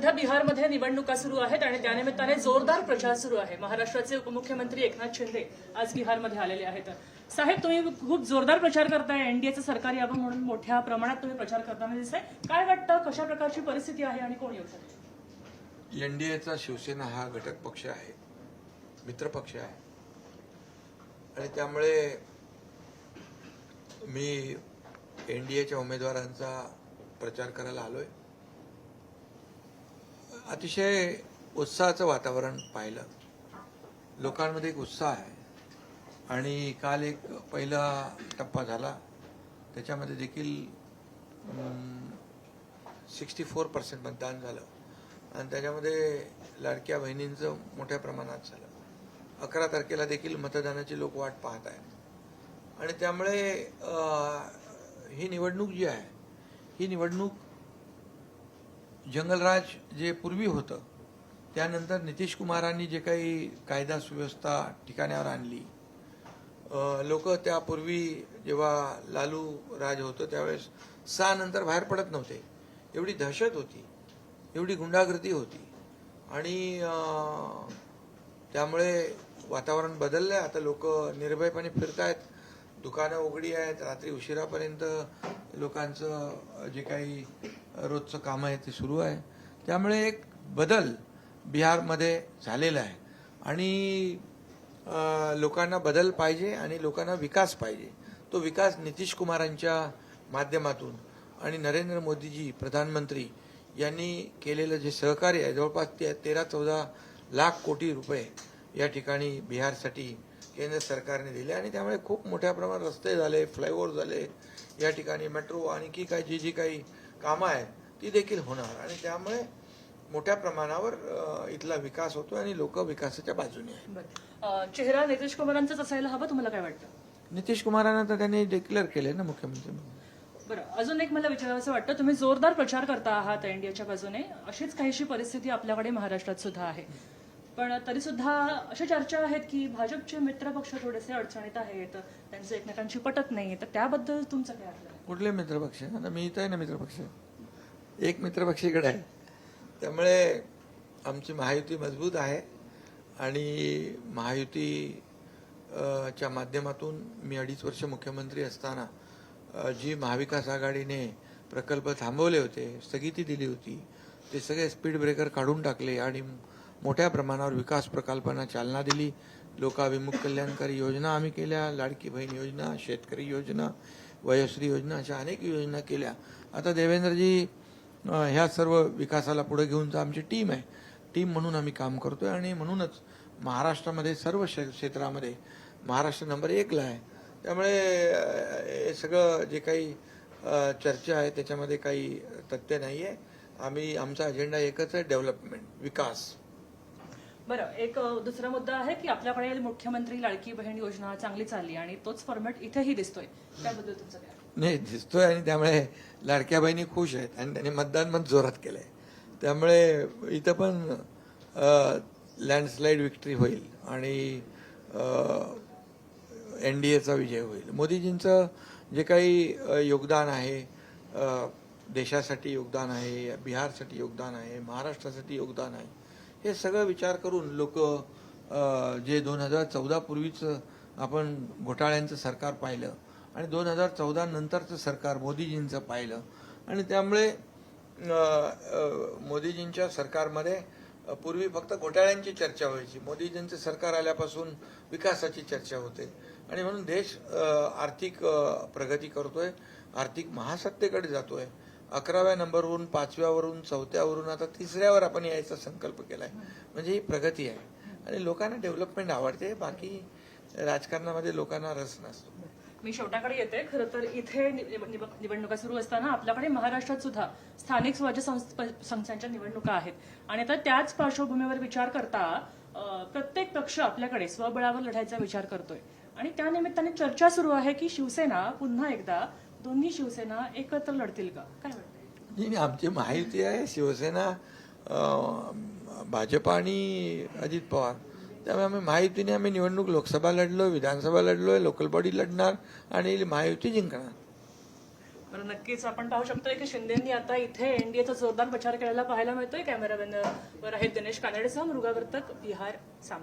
सध्या बिहारमध्ये निवडणुका सुरू आहेत आणि त्यानिमित्ताने जोरदार प्रचार सुरू आहे. महाराष्ट्राचे उपमुख्यमंत्री एकनाथ शिंदे आज बिहारमध्ये आलेले आहेत. साहेब तुम्ही खूप जोरदार प्रचार करताय. एनडीएचं सरकार यावं म्हणून मोठ्या प्रमाणात तुम्ही प्रचार करताना दिसताय. काय वाटतं कशा प्रकारची परिस्थिती आहे आणि कोण येऊ शकते? एनडीएचा शिवसेना हा घटक पक्ष आहे. मित्रपक्ष आहे. आणि त्यामुळे मी एनडीएच्या उमेदवारांचा प्रचार करायला आलोय. अतिशय उत्साहाचं वातावरण पाहिलं. लोकांमध्ये एक उत्साह आहे. आणि काल एक पहिला टप्पा झाला. त्याच्यामध्ये देखील सिक्स्टी फोर पर्सेंट मतदान झालं. आणि त्याच्यामध्ये लाडक्या बहिणींचं मोठ्या प्रमाणात झालं. अकरा तारखेला देखील मतदानाची लोक वाट पाहत आहेत. आणि त्यामुळे ही निवडणूक जी आहे ही निवडणूक जंगलराज जे पूर्वी होतं त्यानंतर नितीश कुमारांनी जे काही कायदा सुव्यवस्था ठिकाण्यावर आणली. लोक त्यापूर्वी जेव्हा लालू राज होतं त्यावेळेस सहा नंतर बाहेर पडत नव्हते. एवढी दहशत होती एवढी गुंडागर्दी होती. आणि त्यामुळे वातावरण बदललं आहे आता लोक निर्भयपणे फिरतायत. दुकानं उघडी आहेत रात्री उशिरापर्यंत लोकांचं जे काही रोजचं काम आहे ते सुरू आहे. त्यामुळे एक बदल बिहारमध्ये झालेला आहे. आणि लोकांना बदल पाहिजे आणि लोकांना विकास पाहिजे. तो विकास नितीश कुमारांच्या माध्यमातून आणि नरेंद्र मोदीजी प्रधानमंत्री यांनी केलेलं जे सहकार्य आहे जवळपास ते तेरा चौदा लाख कोटी रुपये या ठिकाणी बिहारसाठी केंद्र सरकारने दिले आणि त्यामुळे खूप मोठ्या प्रमाणात रस्ते झाले फ्लायओव्हर झाले. या ठिकाणी मेट्रो आणखी काही जी जी काही कामं आहेत ती देखील होणार. आणि त्यामुळे मोठ्या प्रमाणावर इथला विकास होतो आणि लोक विकासाच्या बाजूने आहेत. चेहरा नितीश कुमारांचाच असायला हवं तुम्हाला काय वाटतं? नितीश कुमारांना तर त्यांनी डिक्लेअर केले ना मुख्यमंत्री म्हणून. बरं अजून एक मला विचारावंसं वाटतं तुम्ही जोरदार प्रचार करता आहात एनडीएच्या बाजूने. अशीच काहीशी परिस्थिती आपल्याकडे महाराष्ट्रात सुद्धा आहे. पण तरी सुद्धा अशा चर्चा आहेत की भाजपचे मित्रपक्ष थोडेसे अडचणीत आहेत त्यांचं एकमेकांशी पटत नाही तर त्याबद्दल तुमचं काय आपलं कुठले मित्रपक्ष आता मी इथं आहे ना मित्रपक्ष एक मित्रपक्ष इकडे आहे. त्यामुळे आमची महायुती मजबूत आहे आणि महायुती च्या माध्यमातून मी अडीच वर्ष मुख्यमंत्री असताना जी महाविकास आघाडीने प्रकल्प थांबवले होते स्थगिती दिली होती ते सगळे स्पीड ब्रेकर काढून टाकले आणि मोठ्या प्रमाणावर विकास प्रकल्पांना चालना दिली. लोकाभिमुख कल्याणकारी योजना आम्ही केल्या. लाडकी बहीण योजना शेतकरी योजना वयश्री योजना अशा अनेक योजना केल्या. आता देवेंद्रजी ह्या सर्व विकासाला पुढे घेऊन आमची टीम आहे. टीम म्हणून आम्ही काम करतो आहे आणि म्हणूनच महाराष्ट्रामध्ये सर्व क्षेत्रामध्ये महाराष्ट्र नंबर एकला आहे. त्यामुळे हे सगळं जे काही चर्चा आहे त्याच्यामध्ये काही तथ्य नाही आहे आम्ही आमचा अजेंडा एकच आहे डेव्हलपमेंट विकास. बरं एक दुसरा मुद्दा आहे की आपल्याकडे मुख्यमंत्री लाडकी बहीण योजना चांगली चालली आणि तोच फॉर्मॅट इथेही दिसतोय. त्याबद्दल तुमचं काय? नाही दिसतोय आणि त्यामुळे लाडक्या बहिणी खुश आहेत आणि त्यांनी मतदान पण जोरात केलंय. त्यामुळे इथं पण लँडस्लाईड विक्ट्री होईल आणि एन डी एचा विजय होईल. मोदीजींचं जे काही योगदान आहे देशासाठी योगदान आहे बिहारसाठी योगदान आहे महाराष्ट्रासाठी योगदान आहे हे सगळं विचार करून लोक जे दोन हजार चौदा पूर्वीचं आपण घोटाळ्यांचं सरकार पाहिलं आणि दोन हजार चौदा नंतरचं सरकार मोदीजींचं पाहिलं आणि त्यामुळे मोदीजींच्या सरकारमध्ये पूर्वी फक्त घोटाळ्यांची चर्चा व्हायची. मोदीजींचं सरकार आल्यापासून विकासाची चर्चा होते. आणि म्हणून देश आर्थिक प्रगती करतोय आर्थिक महासत्तेकडे जातोय. अकराव्या नंबरवरून पाचव्यावरून चौथ्यावरून आता तिसऱ्यावर आपण यायचा संकल्प केलाय. म्हणजे ही प्रगती आहे. आणि लोकांना डेव्हलपमेंट आवडते बाकी राजकारणामध्ये लोकांना रस नसतो. मी शेवटाकडे येते. खरं तर इथे निवडणुका सुरू असताना आपल्याकडे महाराष्ट्रात सुद्धा स्थानिक स्वराज्य संस्थांच्या निवडणुका आहेत. आणि आता त्याच पार्श्वभूमीवर विचार करता प्रत्येक पक्ष आपल्याकडे स्वबळावर लढायचा विचार करतोय. आणि त्या निमित्ताने चर्चा सुरू आहे की शिवसेना पुन्हा एकदा दोन्ही शिवसेना एकत्र लढतील का? काय वाटतंय? नाही आमची महायुती आहे शिवसेना भाजप आणि अजित पवार. त्यामुळे आम्ही महायुतीने आम्ही निवडणूक लोकसभा लढलो विधानसभा लढलोय लोकल बॉडी लढणार आणि महायुती जिंकणार. बरं नक्कीच. आपण पाहू शकतोय की शिंदेंनी आता इथे एनडीएचा जोरदार प्रचार केलेला पाहायला मिळतोय. कॅमेरामॅन वर आहेत दिनेश कानडेसह मृगावर्तक बिहार साम